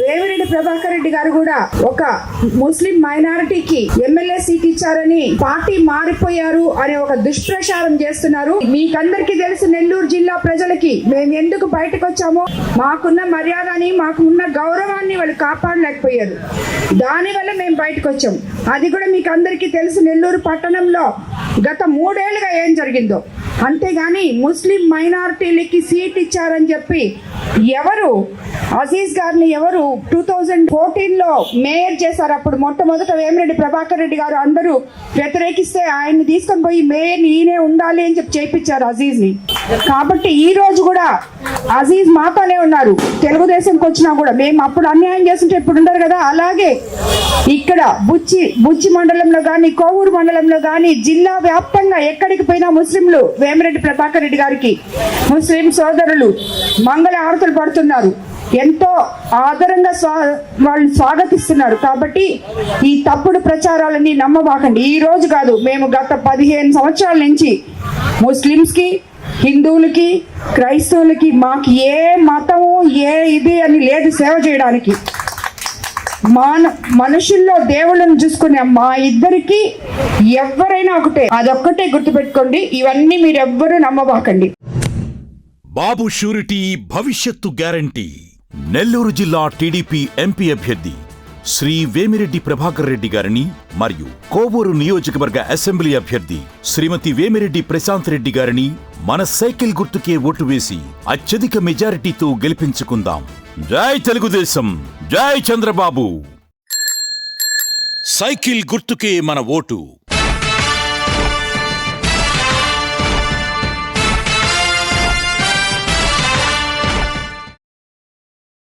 వేమిరెడ్డి ప్రభాకర్ రెడ్డి గారు కూడా ఒక ముస్లిం మైనారిటీకి ఎమ్మెల్యే సీట్ ఇచ్చారని పార్టీ మారిపోయారు అనే ఒక దుష్ప్రచారం చేస్తున్నారు. మీకందరికీ తెలుసు నెల్లూరు జిల్లా ప్రజలకి మేము ఎందుకు బయటకు వచ్చామో? మాకున్న మర్యాదని మాకున్న గౌరవాన్ని వాళ్ళు కాపాడలేకపోయారు. దానివల్ల మేము బయటకు వచ్చాం. అది కూడా మీకు అందరికీ తెలుసు నెల్లూరు పట్టణంలో గత మూడేళ్ళుగా ఏం జరిగిందో. అంతేగాని ముస్లిం మైనారిటీలకి సీట్ ఇచ్చారని చెప్పి ఎవరు? అజీజ్ గారిని ఎవరు? టూ థౌజండ్ ఫోర్టీన్లో మేయర్ చేశారు. అప్పుడు మొట్టమొదట వేమిరెడ్డి ప్రభాకర్ రెడ్డి గారు అందరూ వ్యతిరేకిస్తే ఆయన్ని తీసుకొని పోయి మేయర్ ఈయనే ఉండాలి అని చెప్పి చేయించారు అజీజ్ని కాబట్టి ఈ రోజు కూడా అజీజ్ మాతోనే ఉన్నారు. తెలుగుదేశంకి వచ్చినా కూడా మేము అప్పుడు అన్యాయం చేస్తుంటే ఇప్పుడు ఉండరు కదా? అలాగే ఇక్కడ బుచ్చి బుచ్చి మండలంలో కానీ కోవూరు మండలంలో కానీ జిల్లా వ్యాప్తంగా ఎక్కడికి పోయినా ముస్లింలు వేమిరెడ్డి ప్రభాకర్ రెడ్డి గారికి ముస్లిం సోదరులు మంగళ ఆరు కానుకలు పడుతున్నారు. ఎంతో ఆదరంగా స్వా వాళ్ళు స్వాగతిస్తున్నారు. కాబట్టి ఈ తప్పుడు ప్రచారాలన్నీ నమ్మబాకండి. ఈ రోజు కాదు మేము గత పదిహేను సంవత్సరాల నుంచి ముస్లిమ్స్కి హిందువులకి క్రైస్తవులకి మాకు ఏ మతము ఏ ఇది అని లేదు సేవ చేయడానికి. మాన మనుషుల్లో దేవుళ్ళని చూసుకునే మా ఇద్దరికి ఎవరైనా ఒకటే. అదొక్కటే గుర్తుపెట్టుకోండి. ఇవన్నీ మీరెవ్వరూ నమ్మబాకండి. బాబు షూరిటీ భవిష్యత్తు గ్యారంటీ. నెల్లూరు జిల్లా టీడీపీ ఎంపీ అభ్యర్థి శ్రీ వేమిరెడ్డి ప్రభాకర్ రెడ్డి గారిని మరియు కోవూరు నియోజకవర్గ అసెంబ్లీ అభ్యర్థి శ్రీమతి వేమిరెడ్డి ప్రశాంత్ రెడ్డి గారిని మన సైకిల్ గుర్తుకే ఓటు వేసి అత్యధిక మెజారిటీతో గెలిపించుకుందాం. జై తెలుగుదేశం జై చంద్రబాబు. సైకిల్ గుర్తుకే మన ఓటు.